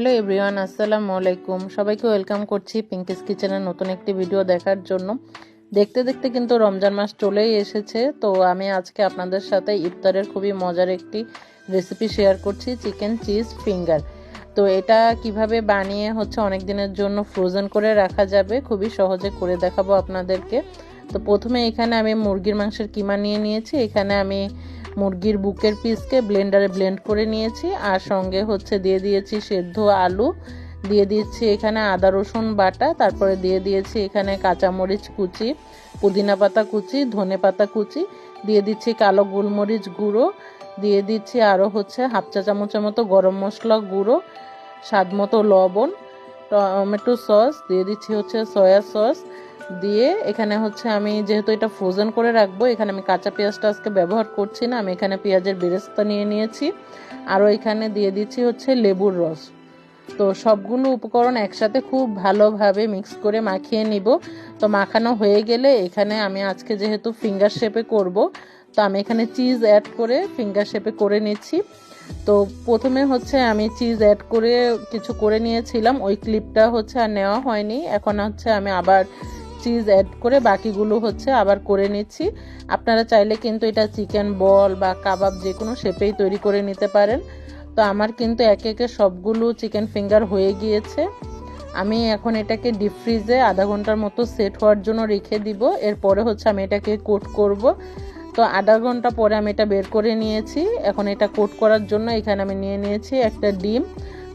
Hello everyone, আসসালামু আলাইকুম। সবাইকে ওয়েলকাম করছি পিঙ্কিস কিচেনের নতুন একটি ভিডিও দেখার জন্য। দেখতে দেখতে কিন্তু রমজান মাস চলেই এসেছে, তো আমি আজকে আপনাদের সাথে ইফতারের খুবই মজার একটি রেসিপি শেয়ার করছি, চিকেন চিজ ফিঙ্গার। তো এটা কীভাবে বানিয়ে হচ্ছে অনেক দিনের জন্য ফ্রোজেন করে রাখা যাবে, খুবই সহজে করে দেখাবো আপনাদেরকে। তো প্রথমে এখানে আমি মুরগির মাংসের কিমা নিয়ে নিয়েছি, এখানে আমি মুরগির বুকের পিসকে ব্লেন্ডারে ব্লেন্ড করে নিয়েছি আর সঙ্গে হচ্ছে দিয়ে দিয়েছি সেদ্ধ আলু। দিয়ে দিয়েছি এখানে আদা, রসুন বাটা, তারপরে দিয়ে দিয়েছি এখানে কাঁচামরিচ কুচি, পুদিনা পাতা কুচি, ধনে পাতা কুচি, দিয়ে দিচ্ছি কালো গোলমরিচ গুঁড়ো, দিয়ে দিচ্ছি আরও হচ্ছে হাফ চা চামচের মতো গরম মশলা গুঁড়ো, স্বাদ মতো লবণ, টমেটো সস, দিয়ে দিচ্ছি হচ্ছে সয়া সস দিয়ে এখানে হচ্ছে আমি যেহেতু এটা ফ্রোজেন করে রাখব, এখানে আমি কাঁচা পেঁয়াজটা আজকে ব্যবহার করছি না, আমি এখানে পেঁয়াজের বেরেস্তা নিয়ে নিয়েছি। আরও এখানে দিয়ে দিচ্ছি হচ্ছে লেবুর রস। তো সবগুলো উপকরণ একসাথে খুব ভালোভাবে মিক্স করে মাখিয়ে নিব। তো মাখানো হয়ে গেলে এখানে আমি আজকে যেহেতু ফিঙ্গার শেপে করব, তো আমি এখানে চিজ অ্যাড করে ফিঙ্গার শেপে করে নিচ্ছি। তো প্রথমে হচ্ছে আমি চিজ অ্যাড করে কিছু করে নিয়েছিলাম, ওই ক্লিপটা হচ্ছে আর নেওয়া হয়নি। এখন হচ্ছে আমি আবার চিজ অ্যাড করে বাকিগুলো হচ্ছে আবার করে নিচ্ছি। আপনারা চাইলে কিন্তু এটা চিকেন বল বা কাবাব যে কোনো শেপেই তৈরি করে নিতে পারেন। তো আমার কিন্তু একে একে সবগুলো চিকেন ফিঙ্গার হয়ে গিয়েছে। আমি এখন এটাকে ডিপ ফ্রিজে আধা ঘণ্টার মতো সেট হওয়ার জন্য রেখে দিব। এরপরে হচ্ছে আমি এটাকে কোট করব। তো আধা ঘণ্টা পরে আমি এটা বের করে নিয়েছি। এখন এটা কোট করার জন্য এখানে আমি নিয়ে নিয়েছি একটা ডিম।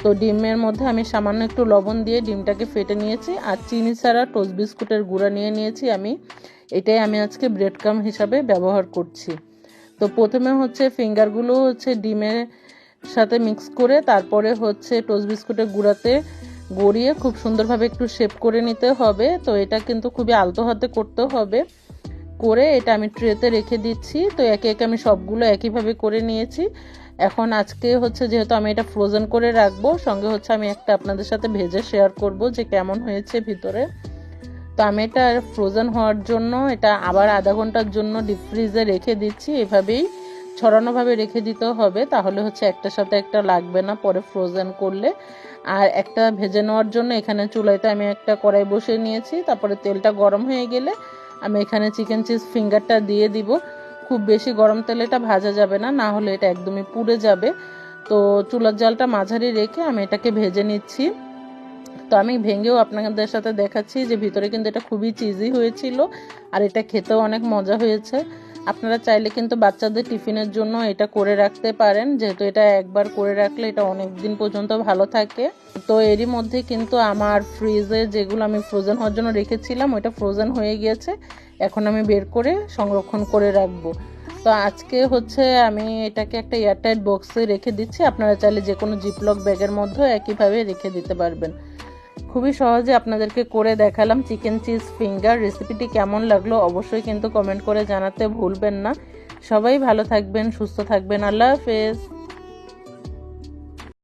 তো ডিমের মধ্যে আমি সামান্য একটু লবণ দিয়ে ডিমটাকে ফেটে নিয়েছি আর চিনি ছাড়া টোস্ট বিস্কুটের গুঁড়া নিয়ে নিয়েছি আমি। এটাই আমি আজকে ব্রেড ক্রাম হিসাবে ব্যবহার করছি। তো প্রথমে হচ্ছে ফিঙ্গারগুলো হচ্ছে ডিমের সাথে মিক্স করে তারপরে হচ্ছে টোস্ট বিস্কুটের গুঁড়াতে গড়িয়ে খুব সুন্দরভাবে একটু শেপ করে নিতে হবে। তো এটা কিন্তু খুবই আলতো হাতে করতে হবে। করে এটা আমি ট্রেতে রেখে দিচ্ছি। তো একে একে আমি সবগুলো একইভাবে করে নিয়েছি। এখন আজকে হচ্ছে যেহেতু আমি এটা ফ্রোজেন করে রাখব, সঙ্গে হচ্ছে আমি একটা আপনাদের সাথে ভেজে শেয়ার করব যে কেমন হয়েছে ভিতরে। তো আমি এটা ফ্রোজেন হওয়ার জন্য এটা আবার আধা ঘণ্টার জন্য ডিপ ফ্রিজে রেখে দিচ্ছি। এভাবেই ছড়ানোভাবে রেখে দিতে হবে। তাহলে হচ্ছে একটার সাথে একটা লাগবে না পরে ফ্রোজেন করলে। আর একটা ভেজে নেওয়ার জন্য এখানে চুলাইতে আমি একটা কড়াই বসিয়ে নিয়েছি। তারপরে তেলটা গরম হয়ে গেলে আমি এখানে চিকেন চিজ ফিঙ্গারটা দিয়ে দিব। খুব বেশি গরম তেলে এটা ভাজা যাবে না না হলে এটা একদমই পুড়ে যাবে। তো চুলার জালটা মাঝারি রেখে আমি এটাকে ভেজে নিচ্ছি। তো আমি ভেঙেও আপনাদের সাথে দেখাচ্ছি যে ভিতরে কিন্তু এটা খুবই চিজি হয়েছিল, আর এটা খেতেও অনেক মজা হয়েছে। আপনারা চাইলে কিন্তু বাচ্চাদের টিফিনের জন্য এটা করে রাখতে পারেন। যেহেতু এটা একবার করে রাখলে এটা অনেক দিন পর্যন্ত ভালো থাকে। তো এরই মধ্যে কিন্তু আমার ফ্রিজে যেগুলো আমি ফ্রোজেন হওয়ার জন্য রেখেছিলাম, ওইটা ফ্রোজেন হয়ে গিয়েছে। এখন আমি বের করে সংরক্ষণ করে রাখব। তো আজকে হচ্ছে আমি এটাকে একটা এয়ারটাইট বক্সে রেখে দিচ্ছি। আপনারা চাইলে যে কোনো জিপলক ব্যাগের মধ্যেও একইভাবে রেখে দিতে পারবেন। খুবই সহজে আপনাদেরকে করে দেখালাম চিকেন চিজ ফিঙ্গার। রেসিপিটি কেমন লাগল অবশ্যই কিন্তু কমেন্ট করে জানাতে ভুলবেন না। সবাই ভালো থাকবেন, সুস্থ থাকবেন। আল্লাহ হাফেজ।